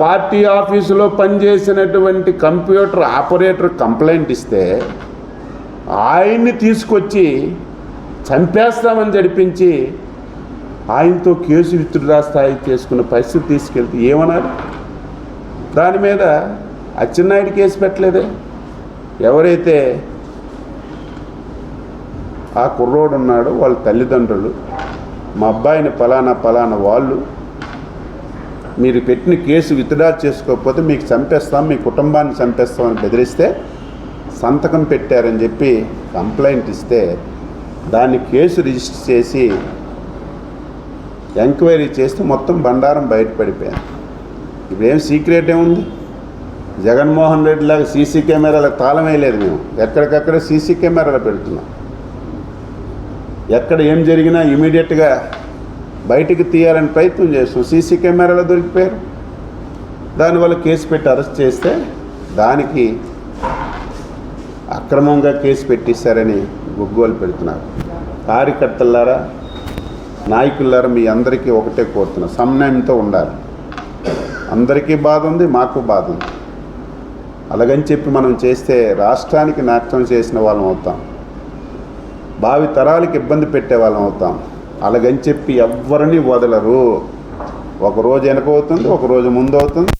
Party ఆఫీసులో పనిచేసినటువంటి computer operator complaint ఇస్తే ఆయన్ని తీసుకొచ్చి చంపేస్తామని జరిపించి ఆయనతో కేసు విత్డ్రా స్థాయి చేసుకున్న పరిస్థితి తీసుకెళ్తే ఏమన్నారు? దాని మీద అచ్చెన్నాయుడు కేసు పెట్టలేదే? ఎవరైతే ఆ కుర్రోడు ఉన్నాడో వాళ్ళ తల్లిదండ్రులు మా అబ్బాయిని పలానా ఫలానా వాళ్ళు మీరు పెట్టిన కేసు విత్డ్రా చేసుకోకపోతే మీకు చంపేస్తాం మీ కుటుంబాన్ని చంపేస్తామని బెదిరిస్తే సంతకం పెట్టారని చెప్పి కంప్లైంట్ ఇస్తే దాన్ని కేసు రిజిస్టర్ చేసి ఎంక్వైరీ చేస్తే మొత్తం బండారం బయటపడిపోయింది. ఇప్పుడేం సీక్రెట్ ఏముంది? జగన్మోహన్ రెడ్డి లాగా సీసీ కెమెరాలకు తాళం వేయలేదు మేము. ఎక్కడికక్కడ సీసీ కెమెరాలు పెడుతున్నాం. ఎక్కడ ఏం జరిగినా ఇమీడియట్గా బయటికి తీయాలని ప్రయత్నం చేస్తాం సీసీ కెమెరాలో దొరికిపోయారు. దానివల్ల కేసు పెట్టి అరెస్ట్ చేస్తే దానికి అక్రమంగా కేసు పెట్టిస్తారని గుగ్గోలు పెడుతున్నారు. కార్యకర్తలారా నాయకులారా మీ అందరికీ ఒకటే కోరుతున్నా సమన్వయంతో ఉండాలి. అందరికీ బాధ ఉంది మాకు బాధ ఉంది. అలాగని చెప్పి మనం చేస్తే రాష్ట్రానికి నాశనం చేసిన వాళ్ళం అవుతాం. భావి తరాలకు ఇబ్బంది పెట్టే వాళ్ళం అవుతాం. అలాగని చెప్పి ఎవ్వరిని వదలరు. ఒక రోజు వెనక అవుతుంది ఒక రోజు ముందు అవుతుంది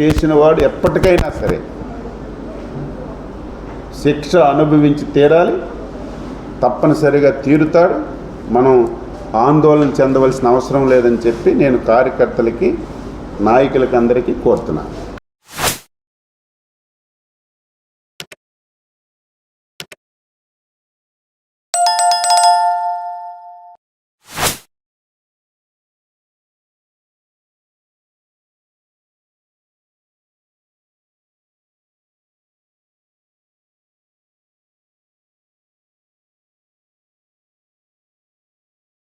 చేసిన వాడు ఎప్పటికైనా సరే శిక్ష అనుభవించి తీరాలి. తప్పనిసరిగా తీరుతాడు. మనం ఆందోళన చెందవలసిన అవసరం లేదని చెప్పి నేను కార్యకర్తలకి నాయకులకి అందరికీ కోరుతున్నాను.